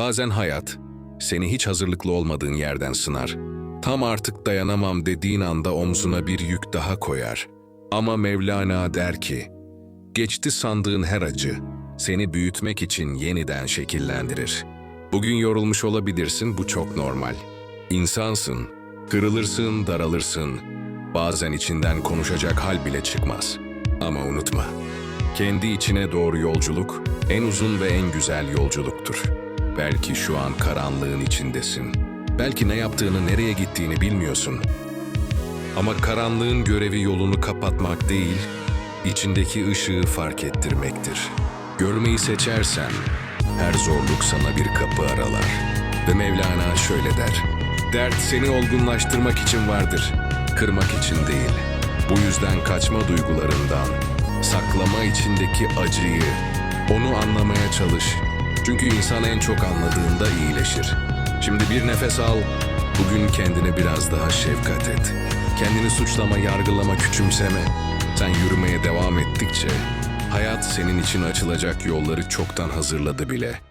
Bazen hayat seni hiç hazırlıklı olmadığın yerden sınar. Tam artık dayanamam dediğin anda omzuna bir yük daha koyar. Ama Mevlana der ki, geçti sandığın her acı seni büyütmek için yeniden şekillendirir. Bugün yorulmuş olabilirsin, bu çok normal. İnsansın, kırılırsın, daralırsın. Bazen içinden konuşacak hal bile çıkmaz. Ama unutma, kendi içine doğru yolculuk en uzun ve en güzel yolculuktur. Belki şu an karanlığın içindesin. Belki ne yaptığını, nereye gittiğini bilmiyorsun. Ama karanlığın görevi yolunu kapatmak değil, içindeki ışığı fark ettirmektir. Görmeyi seçersen, her zorluk sana bir kapı aralar. Ve Mevlana şöyle der, Dert seni olgunlaştırmak için vardır, kırmak için değil. Bu yüzden kaçma duygularından, saklama içindeki acıyı, onu anlamaya çalış. Çünkü insan en çok anladığında iyileşir. Şimdi bir nefes al, bugün kendine biraz daha şefkat et. Kendini suçlama, yargılama, küçümseme. Sen yürümeye devam ettikçe hayat senin için açılacak yolları çoktan hazırladı bile.